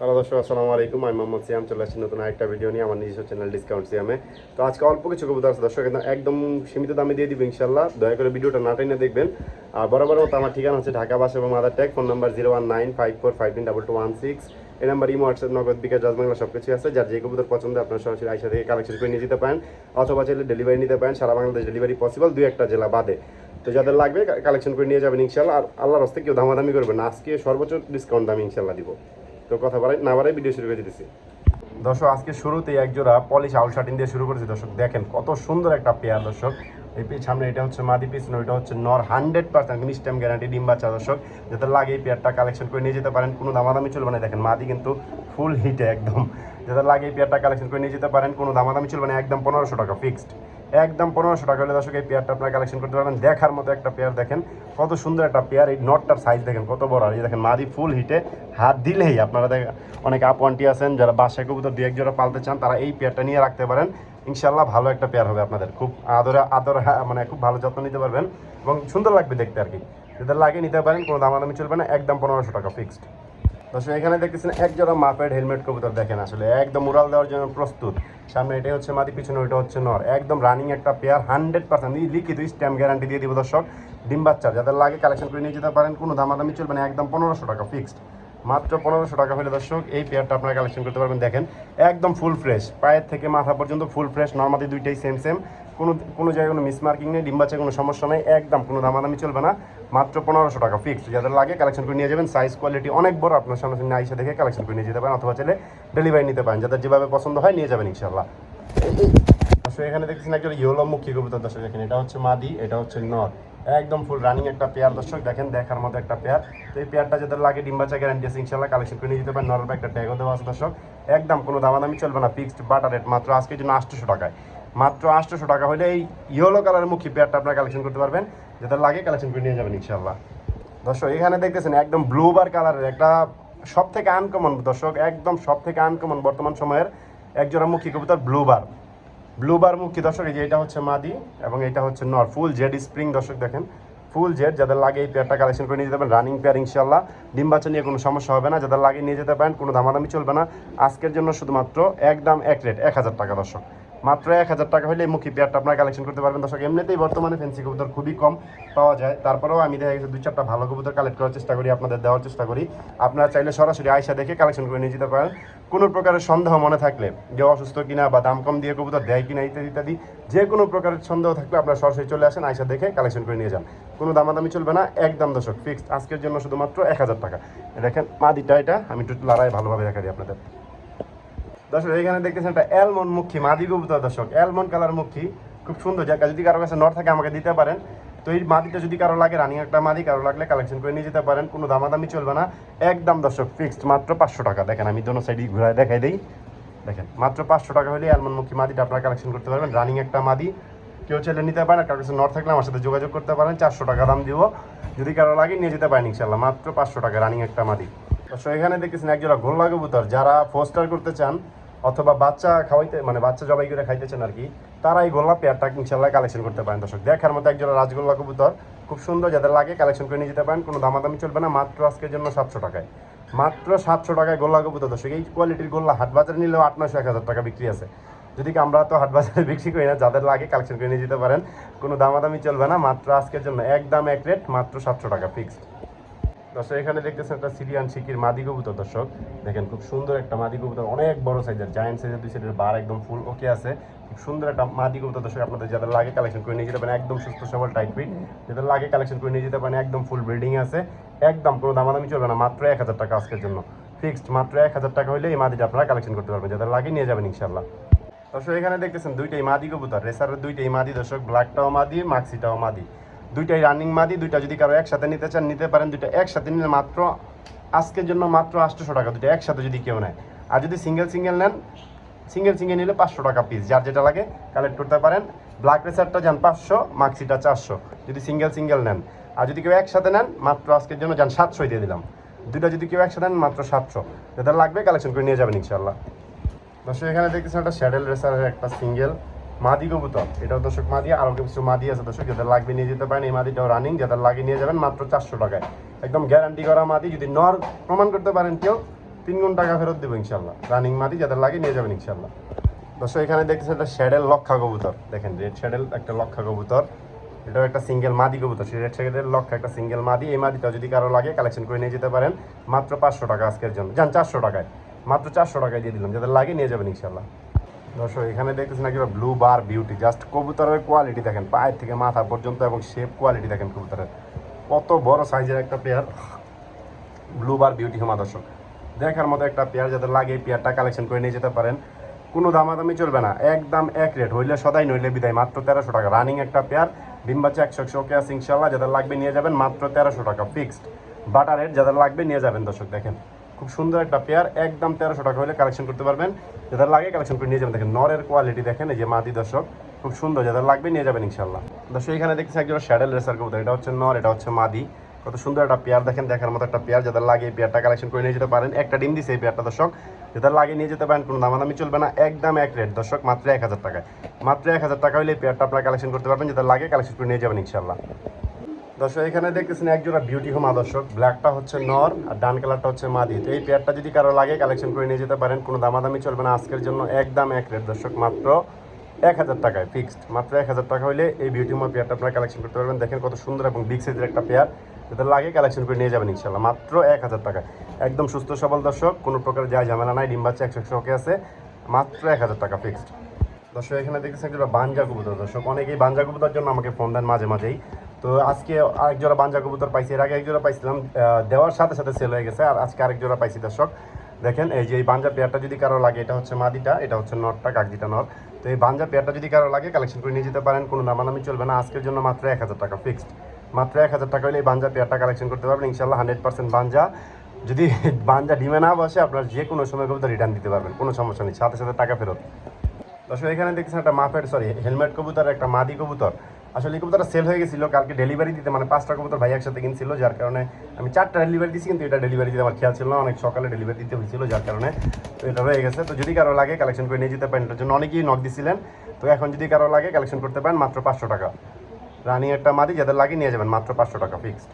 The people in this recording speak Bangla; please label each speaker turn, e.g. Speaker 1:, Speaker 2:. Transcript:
Speaker 1: হ্যালো দর্শক, আসসালামু আলাইকুম। আমি মোহাম্মদ সিয়াম, চলে আসছি নতুন আরেকটা ভিডিও নিয়ে, আমার নিজস্ব চ্যানেল ডিসকাউন্ট সিয়ামে তো আজকে অল্প কিছু কবুতর আছে দর্শক একদম সীমিত দামে দিয়ে দিব ইনশাল্লাহ দয়া করে ভিডিওটা না টেনে দেখবেন। আর বরাবর মতো আমার ঠিকানা হচ্ছে ঢাকা বাস এবং mother tag phone number zero one nine five four five nine double two one six এই number imo WhatsApp Nagad, bKash Rajbangla সব কিছু আছে। যার যে কবুতর পছন্দ, আপনার সরাসরি আইসা থেকে কালেকশন করে নিয়ে যেতে পারেন। অথবা চাইলে ডেলিভারি নিতে পারেন। সারা বাংলাদেশ ডেলিভারি পসিবল দুই একটা জেলা বাদে। তো যাদের লাগবে কালেকশন করে নিয়ে যাবেন ইনশাল্লাহ আর আল্লাহর হস্তে কেউ দামাদামি করবেন না। আজকে সর্বোচ্চ ডিসকাউন্ট দামি ইনশাল্লাহ দিব। তো কথা বাড়াই না বাড়াই ভিডিও শুরু করে দিতেছি। দর্শক, আজকে শুরুতেই এক জোড়া পলিশ আউল শার্টিন দিয়ে শুরু করেছি। দর্শক, দেখেন কত সুন্দর একটা পেয়ার দর্শক। এই সামনে এটা হচ্ছে মাদি পিস ওইটা হচ্ছে নর হান্ড্রেড পার্সেন্ট মিস্টেম গ্যারান্টি ডিম বাচ্চা দর্শক। যাতে লাগে এই পেয়ারটা কালেকশন করে নিয়ে যেতে পারেন, কোনো দামাদামি চলবে না। দেখেন মাদি কিন্তু ফুল হিটে একদম। যাতে লাগে এই পেয়ারটা কালেকশন করে নিয়ে যেতে পারেন, কোনো দামাদামি চলবে না। একদম পনেরোশো টাকা ফিক্সড একদম পনেরোশো টাকা হলে দর্শক, এই পেয়ারটা আপনারা কালেকশন করতে পারবেন। দেখার মতো একটা পেয়ার দেখেন। কত সুন্দর একটা পেয়ার এই নটটার সাইজ দেখেন, কত বড়। আর এই দেখেন, মাদি ফুল হিটে হাত দিলেই আপনারা দেখেন অনেক আপ আন্টি আছেন, যারা বাসায় কবুতর দু এক জোড়া পালতে চান, তারা এই পেয়ারটা নিয়ে রাখতে পারেন। ইনশাল্লাহ ভালো একটা পেয়ার হবে আপনাদের। খুব আদরে আদর মানে খুব ভালো যত্ন নিতে পারবেন এবং সুন্দর লাগবে দেখতে আর কি। যাদের লাগে নিতে পারেন, কোনো দামাদামি চলবে না, একদম পনেরোশো টাকা ফিক্সড দর্শক, এখানে দেখতেছেন এক জোড়া মাপেড হেলমেট কবুতর। দেখেন আসলে একদম উড়াল দেওয়ার জন্য প্রস্তুত। সামনে এটাই হচ্ছে মাদি, পিছনে ওইটা হচ্ছে নর। একদম রানিং একটা পেয়ার হান্ড্রেড পার্সেন্ট লিখিত স্ট্যাম্প গ্যারান্টি দিয়ে দিব দর্শক। ডিম বাচ্চার যাদের লাগে কালেকশন করে নিয়ে যেতে পারেন, কোনো দামাদামি চলবে না, একদম পনেরোশো টাকা ফিক্সড মাত্র পনেরোশো টাকা হলে দর্শক, এই পেয়ারটা আপনারা কালেকশন করতে পারবেন। দেখেন, একদম ফুল ফ্রেশ পায়ের থেকে মাথা পর্যন্ত ফুল ফ্রেশ নর্মালি দুইটাই সেম সেম কোনো কোনো জায়গায় কোনো মিসমার্কিং নেই, ডিম বাচ্চা কোনো সমস্যা নেই, একদম কোনো দামাদামি চলবে না। মাত্র পনেরোশো টাকা ফিক্সড যাদের লাগে কালেকশন করে নিয়ে যাবেন। সাইজ কোয়ালিটি অনেক বড়, আপনার সামনে আইসা দেখে কালেকশন করে নিয়ে যেতে পারেন, অথবা চাইলে ডেলিভারি নিতে পারেন। যাদের যেভাবে পছন্দ হয় নিয়ে যাবেন ইনশাল্লাহ দর্শক এখানে দেখছেন একটা ইয়েলো মুখী কবুতর দর্শক দেখেন। এটা হচ্ছে মাদি, এটা হচ্ছে নর। একদম ফুল রানিং একটা পেয়ার দর্শক দেখেন, দেখার মতো একটা পেয়ার তো এই পেয়ারটা যাদের লাগে ডিম্বাচা গ্যারান্টি আছে ইনশাল্লাহ কালেকশন করে নিয়ে যেতে পারেন। নর্মাল একটা ট্যাগও দেওয়া আছে দর্শক। একদম কোনো দামাদামি চলবে না ফিক্সড বাটার রেট মাত্র। আজকের জন্য আটশোশো টাকায়। মাত্র আটশোশো টাকা হলে এই ইয়েলো কালারের মুখী পেয়ারটা আপনারা কালেকশন করতে পারবেন। যাদের লাগে কালেকশন করে নিয়ে যাবেন ইনশাল্লাহ দর্শক, এখানে দেখতেছেন একদম ব্লু বার কালারের একটা সব থেকে আনকমন দর্শক, একদম সব থেকে আনকমন বর্তমান সময়ের একজোড়া মুখী কবুতর ব্লু বার ব্লু বার মুখী, দর্শক, এই যে এটা হচ্ছে মাদি এবং এটা হচ্ছে নর ফুল জেড স্প্রিং দর্শক, দেখেন। ফুল জেড যাদের লাগে এই পেয়ারটা কালেকশন করে নিয়ে যেতে পারেন রানিং পেয়ার ইনশাল্লাহ ডিম বাচ্চা নিয়ে কোনো সমস্যা হবে না, যাদের লাগে নিয়ে যেতে পারেন, কোনো দামাদামি চলবে না। আজকের জন্য শুধুমাত্র একদম এক রেট এক হাজার টাকা, দর্শক। মাত্র এক হাজার টাকা হলে মুখী পেয়ারটা আপনারা কালেকশন করতে পারবেন। দর্শক, এমনিতেই বর্তমানে ফেন্সি কবুতর খুবই কম পাওয়া যায়। তারপরেও আমি দেখা গেছে দুই চারটা ভালো কবুতর কালেক্ট করার চেষ্টা করি, আপনাদের দেওয়ার চেষ্টা করি। আপনারা চাইলে সরাসরি আয়সা দেখে কালেকশন করে নিয়ে যেতে পারেন। কোনো প্রকারের সন্দেহ মনে থাকলে যে অসুস্থ কিনা বা দাম কম দিয়ে কবুতর দেয় কিনা ইত্যাদি ইত্যাদি, যে কোনো প্রকারের সন্দেহ থাকলে আপনারা সরাসরি চলে আসেন আয়সা দেখে কালেকশন করে নিয়ে যান। কোনো দামাদামি চলবে না, একদম দর্শক ফিক্সড আজকের জন্য শুধুমাত্র এক হাজার টাকা। দেখেন মা মাদিটা এটা, আমি একটু লড়াই ভালোভাবে দেখা দিই আপনাদের। দর্শক এখানে দেখতেছেন একটা অ্যালমন্ড মুখী, মাদি কবুতর দর্শক। অ্যালমন্ড কালার মুখী, খুব সুন্দর জায়গা যদি কারও কাছে নর থাকে আমাকে দিতে পারেন। তো এই মাদিটা যদি কারও লাগে রানিং একটা মাদি কারও লাগলে কালেকশন করে নিয়ে যেতে পারেন, কোনো দামাদামি চলবে না। একদম দর্শক ফিক্সড মাত্র পাঁচশো টাকা। দেখেন, আমি দোনো সাইডে ঘুরায় দেখাই দিই। দেখেন, মাত্র পাঁচশো টাকা হলে অ্যালমন্ড মুখী মাদিটা আপনারা কালেকশন করতে পারবেন। রানিং একটা মাদি, কেউ চাইলে নিতে পারেন কারও কাছে নর থাকলে আমার সাথে যোগাযোগ করতে পারেন। চারশো টাকা দাম দিব। যদি কারও লাগে, নিয়ে যেতে পারেন ইনশাল্লাহ মাত্র পাঁচশো টাকা রানিং একটা মাদি। দর্শক, এখানে দেখতেছেন একজোড়া গোল্লা কবুতর। যারা পোস্টার করতে চান অথবা বাচ্চা খাওয়াইতে মানে বাচ্চা জবাই করে খাইতেছেন আর কি তারা এই গোল্লা পেয়ারটা ইনশাল্লাহ কালেকশন করতে পারেন দর্শক। দেখার মতো একজন রাজগোল্লা কবুতর, খুব সুন্দর যাদের লাগে কালেকশন করে নিয়ে যেতে পারেন, কোনো দামাদামি চলবে না, মাত্র আজকের জন্য সাতশো টাকায়। মাত্র সাতশো টাকায় গোল্লা কবুতর দর্শক, এই কোয়ালিটির গোল্লা হাট বাজারে নিলেও আট নশো এক হাজার টাকা বিক্রি আছে। যদি আমরা তো হাট বাজারে বিক্রি করি না, যাদের লাগে কালেকশন করে নিয়ে যেতে পারেন, কোনো দামাদামি চলবে না, মাত্র আজকের জন্য একদম এক রেট মাত্র সাতশো টাকা ফিক্সড দর্শক এখানে দেখতেছেন একটা সিরিয়ান শিকির মাদি কবুতর, দর্শক। দেখেন খুব সুন্দর একটা মাদি কবুতর, অনেক বড় সাইজের জায়ান্ট সাইজের দুই সাইডের বার একদম ফুল ওকে আছে। খুব সুন্দর একটা মাদি কবুতর, দর্শক, আপনাদের যাদের লাগে কালেকশন করে নিয়ে যেতে পারেন, একদম সুস্থ সবল টাইট ফিট যাদের লাগে কালেকশন করে নিয়ে যেতে পারেন, একদম ফুল ব্রিডিং আছে। একদম কোনো দামাদামি চলবে না, মাত্র এক হাজার টাকা আজকের জন্য। ফিক্সড মাত্র এক হাজার টাকা হলে এই মাদিটা আপনারা কালেকশন করতে পারবেন, যাদের লাগে নিয়ে যাবেন ইনশাল্লাহ দর্শক, এখানে দেখতেছেন দুইটাই মাদি কবুতর, রেসারের দুইটাই মাদি, দর্শক ব্ল্যাকটাও মাদি মাক্সিটাও মাদি। দুইটাই রানিং মাদি, দুইটা যদি কারও একসাথে নিতে চান, নিতে পারেন। দুইটা একসাথে নিলে মাত্র আজকের জন্য মাত্র আটশোশো টাকা। দুইটা একসাথে যদি কেউ নেয়। আর যদি সিঙ্গেল সিঙ্গেল নেন সিঙ্গেল সিঙ্গেল নিলে পাঁচশো টাকা পিস যার যেটা লাগে কালেক্ট করতে পারেন। ব্ল্যাক রেসারটা যান পাঁচশো মাক্সিটা চারশো। যদি সিঙ্গেল সিঙ্গেল নেন। আর যদি কেউ একসাথে নেন, মাত্র আজকের জন্য যান সাতশোই দিয়ে দিলাম। দুইটা যদি কেউ একসাথে নেন, মাত্র সাতশো। যাদের লাগবে কালেকশন করে নিয়ে যাবেন ইনশাল্লাহ দর্শক, এখানে দেখতেছেন একটা স্যাডেল রেসারের একটা সিঙ্গেল মাদি কবুতর। এটাও দর্শক মাদি, আরও কিছু মাদি আছে দর্শক, যাদের লাগবে নিয়ে যেতে পারেন। এই মাদিটাও রানিং যাদের লাগে নিয়ে যাবেন মাত্র চারশো টাকায়। একদম গ্যারান্টি করা মাদি, যদি নর প্রমাণ করতে পারেন কেউ, তিন গুণ টাকা ফেরত দেবো ইনশাল্লাহ রানিং মাদি, যাদের লাগে নিয়ে যাবেন ইনশাল্লাহ দর্শক, এখানে দেখতেছেন একটা শ্যাডেল লক্ষা কবুতর। দেখেন, রেড শ্যাডেল একটা লক্ষা কবুতর। এটাও একটা সিঙ্গেল মাদি কবুতর। সেই রেড শ্যাডেল লক্ষা একটা সিঙ্গেল মাদি। এই মাদিটা যদি কারও লাগে কালেকশন করে নিয়ে যেতে পারেন। মাত্র পাঁচশো টাকা আজকের জন্য। যান, চারশো টাকায়। মাত্র চারশো টাকায় দিয়ে দিলাম। যাদের লাগে নিয়ে যাবেন ইনশাল্লাহ দর্শক, এখানে দেখতেছেন নাকি ব্লু বার বিউটি জাস্ট কবুতরের কোয়ালিটি দেখেন, পায়ের থেকে মাথা পর্যন্ত এবং শেপ কোয়ালিটি দেখেন কবুতরের। কত বড় সাইজের একটা পেয়ার ব্লু বার বিউটি হোমা দর্শক। দেখার মতো একটা পেয়ার যাদের লাগে এই পেয়ারটা কালেকশন করে নিয়ে যেতে পারেন। কোনো দামাদামি চলবে না, একদম এক রেট হইলে সদাই নইলে বিদায়, মাত্র তেরোশো টাকা। রানিং একটা পেয়ার ডিম বাচ্চা একশো একশো, ওকে আছে ইনশাল্লাহ, যাদের লাগবে নিয়ে যাবেন, মাত্র তেরোশো টাকা ফিক্সড বাটার রেট যাদের লাগবে নিয়ে যাবেন দর্শক, দেখেন। খুব সুন্দর একটা পেয়ার একদম তেরোশো টাকা হলে কালেকশন করতে পারবেন। যাদের লাগে কালেকশন করে নিয়ে যাবেন। দেখেন, নরের কোয়ালিটি দেখেন, এই যে মাদি দর্শক, খুব সুন্দর। যাদের লাগবে নিয়ে যাবেন ইনশাল্লাহ দর্শক, এখানে দেখছি একজন শ্যাডেল রেসার কবুতর। এটা হচ্ছে নর, এটা হচ্ছে মাদি। কত সুন্দর একটা পেয়ার দেখেন, দেখার মতো একটা পেয়ার যাদের লাগে পেয়ারটা কালেকশন করে নিয়ে যেতে পারেন। একটা ডিম দিছে এই পেয়ারটা দর্শক। যাদের লাগে নিয়ে যেতে পারেন, কোনো দামাদামি চলবে না। একদম এক রেট দর্শক, মাত্র এক হাজার টাকায়। মাত্র এক হাজার টাকা হলে এই পেয়ারটা আপনারা কালেকশন করতে পারবেন। যাদের লাগে কালেকশন করে নিয়ে যাবেন ইনশাল্লাহ দর্শক, এখানে দেখতেছেন একজোড়া বিউটি হোম আদর্শক। ব্ল্যাকটা হচ্ছে নর আর ডান কালারটা হচ্ছে মাদি। তো এই পেয়ারটা যদি কারও লাগে কালেকশন করে নিয়ে যেতে পারেন, কোনো দামাদামি চলবে না। আজকের জন্য একদম এক রেট দর্শক, মাত্র এক হাজার টাকায় ফিক্সড মাত্র এক হাজার টাকা হলে এই বিউটি হোম পেয়ারটা আপনারা কালেকশন করতে পারবেন। দেখেন কত সুন্দর এবং বিগ সাইজের একটা পেয়ার যাদের লাগে কালেকশন করে নিয়ে যাবেন ইনশাল্লাহ মাত্র এক হাজার টাকায়। একদম সুস্থ, সবল দর্শক, কোনো প্রকার যায় ঝামেলা নাই, ডিম বাচ্চা একশো একশো ওকে আছে। মাত্র এক হাজার টাকা ফিক্সড দর্শক, এখানে দেখতেছেন একটা বাঞ্জা কবুতর। দর্শক, অনেকেই বাঞ্জা কবুতর জন্য আমাকে ফোন দেন মাঝে মাঝেই। তো আজকে আরেক জোড়া বাঞ্জা কবুতর পাইছি। এর আগে এক জোড়া পাইছিলাম দেওয়ার সাথে সাথে সেল হয়ে গেছে। আর আজকে আরেক জোড়া পাইছি দর্শক। দেখেন, এই যে এই বাঞ্জা পেয়ারটা যদি কারও লাগে, এটা হচ্ছে মাদিটা, এটা হচ্ছে নটটা কাকদিটা নট। তো এই বাঞ্জা পেয়ারটা যদি কারও লাগে কালেকশন করে নিয়ে যেতে পারেন। কোনো নামানামি চলবে না। আজকের জন্য মাত্র এক হাজার টাকা ফিক্সড মাত্র এক হাজার টাকা হলে এই বাঞ্জা পেয়ারটা কালেকশন করতে পারবেন। ইনশাল্লাহ হান্ড্রেড পার্সেন্ট বাঞ্জা। যদি বাঞ্জা ডিমে না বসে, আপনার যে কোনো সময় কবুতর রিটার্ন দিতে পারবেন। কোনো সমস্যা নেই। সাথে সাথে টাকা ফেরত। দর্শক, এখানে দেখছেন একটা মাফের সরি হেলমেট কবুতর, একটা মাদি কবুতর। আসলে কবুতরটা সেল হয়ে গেছিল, কালকে ডেলিভারি দিতে মানে পাঁচটা কবুতর ভাই একসাথে কিনছিল, যার কারণে আমি চারটা ডেলিভারি দিয়েছি কিন্তু এটা ডেলিভারি দিতে আমার খেয়াল ছিল না। অনেক সকালে ডেলিভারি দিতে হয়েছিল, যার কারণে তো এটা হয়ে গেছে। তো যদি কারও লাগে কালেকশন করে নিয়ে যেতে পারেন, এটার জন্য অনেকেই নক দিছিলেন। তো এখন যদি কারও লাগে কালেকশন করতে পারেন, মাত্র পাঁচশো টাকা। রানিং একটা মাদি, যাদের লাগে নিয়ে যাবেন, মাত্র পাঁচশো টাকা ফিক্সড